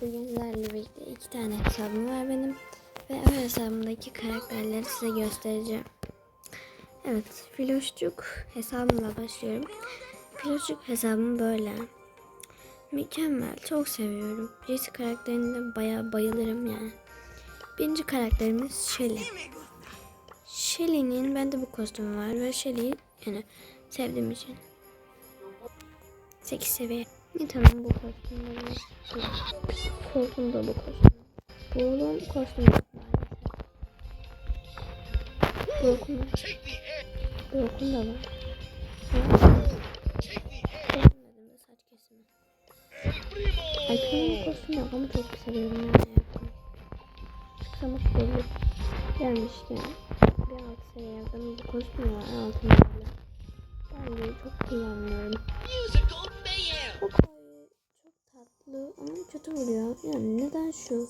Bugün birlikte iki tane hesabım var benim. Ve o hesabımdaki karakterleri size göstereceğim. Evet, Filoşçuk hesabımla başlıyorum. Filoşçuk hesabım böyle. Mükemmel, çok seviyorum. Jesse karakterine de bayağı bayılırım yani. Birinci karakterimiz Shelly. Shelly'nin bende bu kostümü var ve Shelly'yi yani sevdiğim için 8 seviye. Ne tamam bu kostümleri. Korkum da bu kostüm. Kostümü yok maalesef. Korkum. Korkum da var. Beğenmedim de saç kesimi. Alper'in kostümü yok ama çok seviyorum yani. Çıksa mutlu olur. Gelmişken bir alt seviye yazdım. Bu kostüm var altında. Ben de çok kullanmıyorum. Mayhem. Çok tatlı ama kötü vuruyor. Yani neden şu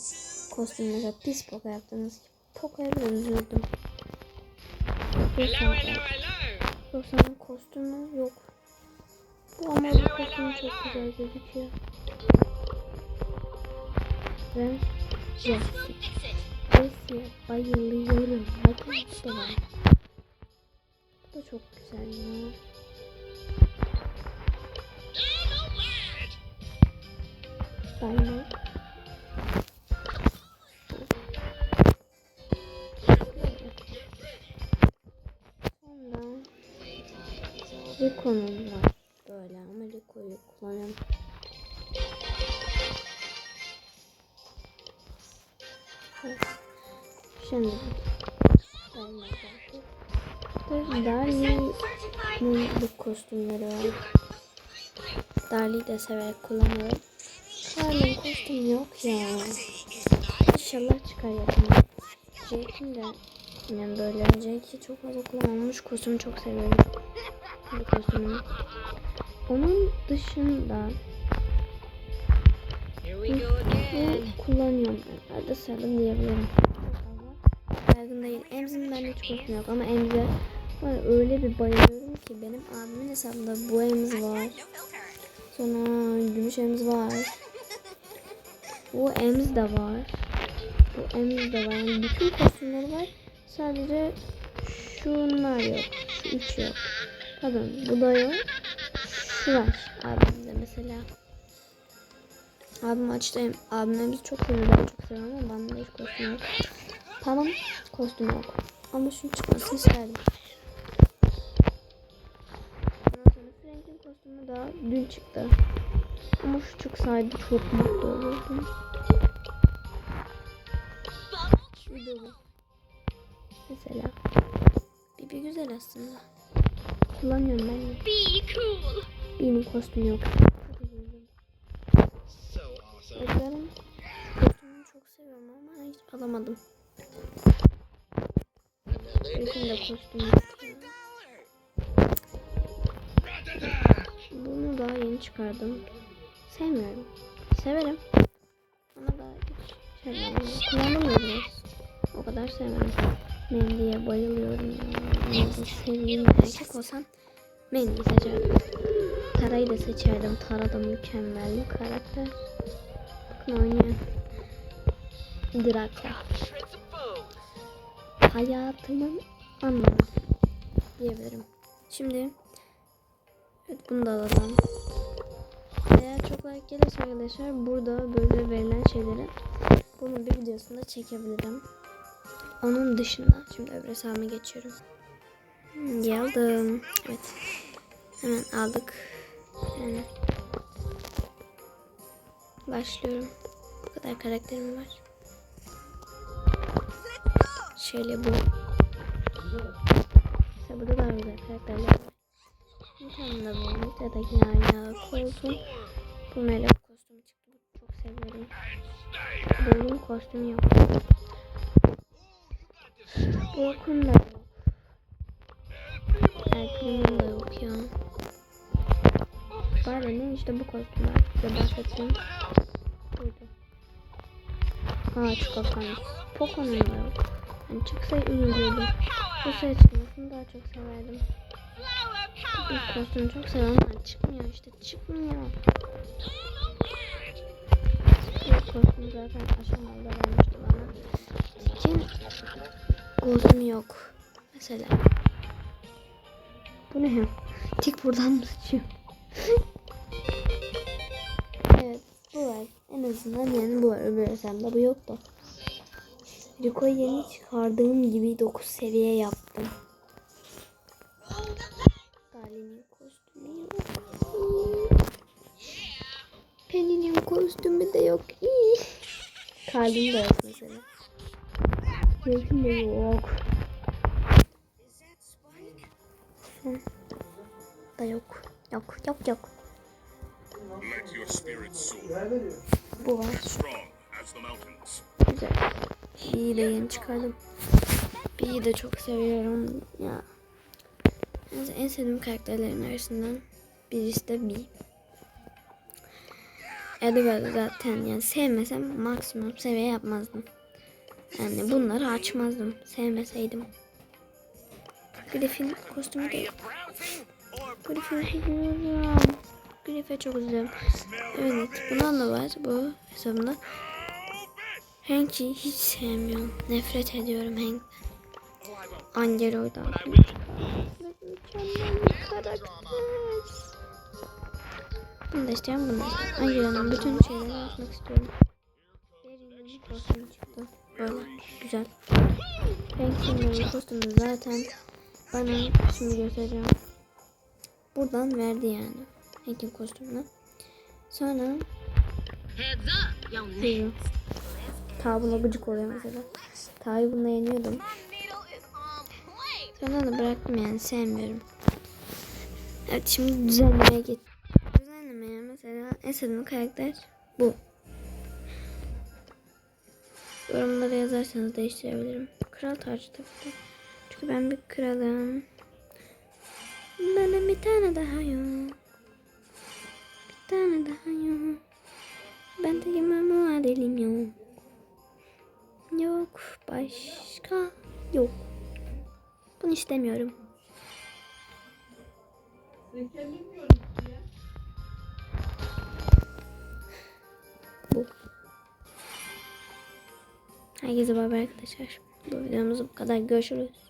kostüm mesela pis poka yaptınız ki? Poka'ya biraz üzüldüm. Hello, hello, hello. yoksa onun kostümü yok. Bu ama bu kostüm çok güzel gözüküyor. Ve Jessie. Jessie'ye bayılıyorum. Bakın bu da var. Bu da çok güzel ya. Rico'nun var böyle ama Rico'yu kullanıyorum. Şimdi Darly'nin bu kostümleri var. Darly'i de severek kullanıyorum. Karlın kostümü yok ya. İnşallah çıkar yakında. Jake'in de yani böyle Jake'i çok fazla kullanmamış kostümü çok seviyorum. Kostümünü. Onun dışında bu kullanıyorum. Arada sırada diyebilirim. Yaygın değil. Emz'in bende hiç yok ama Emz'e var öyle bir bayılıyorum ki benim abimin hesabında bu Emz var. Sonra gümüş Emz var. Bu Emz de var. Bu Emz de var. Yani bütün kostümleri var. Sadece şunlar yok. Şu üç yok. Pardon bu da yok. Şu var abimde mesela. Abim açtı. Em- Abim Emz'i çok seviyor. Ben çok seviyorum ama bende hiç kostüm yok. Tamam kostüm yok. Ama şunun çıkmasını isterdim. Frank'in kostümü daha dün çıktı. Ama şu çıksaydı çok mutlu olurdum. Mesela. Bibi güzel aslında. Kullanıyorum ben de. Be cool. Benim kostümü yok. Edgar'ın kostümünü çok seviyorum ama hiç alamadım. Benim de kostümü yok. Bunu daha yeni çıkardım. Sevmiyorum. Severim. Ama daha hiç sevmiyorum. Biraz. O kadar sevmem. Mendy'ye bayılıyorum. ya. Bir erkek olsam Mendy seçerdim. Tara'yı da seçerdim. Tara da mükemmel bir karakter. Bakın oynuyor. Draka. Hayatımın anlamı diyebilirim. Şimdi evet bunu da alalım. Eğer çok like gelirse arkadaşlar burada böyle verilen şeyleri bunun bir videosunda çekebilirim. Onun dışında şimdi öbür hesabıma geçiyorum. Geldim. Evet. Hemen aldık. Yani. Başlıyorum. Bu kadar karakterim var. Şöyle bu. İşte burada da güzel karakterler var. Bir tane de bu. Bir de yine aynı koltuğum. Bu melek kostümü çıktı. Çok seviyorum. Bunun kostümü yok. Bu okun da yok. Erkelimin de yok ya. Bari işte bu kostümler. Size bahsettiğim. Buydu. Aa çikolatan. Poco'nun da yok. Yani çıksa üzülürdüm. Bu çıkmasını daha çok severdim. İlk kostümü çok seviyorum ama çıkmıyor işte çıkmıyor. Bu kostüm zaten aşamalı vermişti bana. Tikin kostümü yok. Mesela. Bu ne ya? Tik buradan mı sıçıyor? evet bu var. En azından yani bu var. Öbür hesabımda bu yok da. Rico'yu yeni çıkardığım gibi 9 seviye yaptım. Dali'nin kostümü yok. Penny'nin kostümü de yok. İyi. Kalbim de yok mesela. De yok. Da yok. Yok yok yok. Bu var. Güzel. B'yi de yeni çıkardım. B'yi de çok seviyorum. Ya. En- En sevdiğim karakterlerin arasından birisi de B. Edward'ı zaten yani sevmesem maksimum seviye yapmazdım. Yani bunları açmazdım. Sevmeseydim. Griffin kostümü de Griffin seviyorum. Griff'e çok üzülüyorum. Evet bundan da var bu hesabımda. Hank'i hiç sevmiyorum. Nefret ediyorum Hank. Angelo'dan. Mükemmel bir karakter. Bunu da istiyorum, bunu da. Angelo'nun bütün şeylerini atmak istiyorum. Derin'in kostümü çıktı. Böyle güzel. Hank'in kostümü zaten bana şimdi göstereceğim. Buradan verdi yani. Hank'in kostümünü. Sonra Buyurun. Ta buna gıcık oluyor mesela. Ta'yı bununla yeniyordum. Sonra da bıraktım yani sevmiyorum. Evet şimdi düzenlemeye git. Düzenlemeye mesela en sevdiğim karakter bu. Yorumlara yazarsanız değiştirebilirim. Kral tacı tabii ki. Çünkü ben bir kralım. Bir tane daha yok. Bir tane daha yok. Ben de yemem muadelim yok. Yok başka yok. Bunu istemiyorum. Bu. Herkese bay bay arkadaşlar. Bu videomuz bu kadar. Görüşürüz.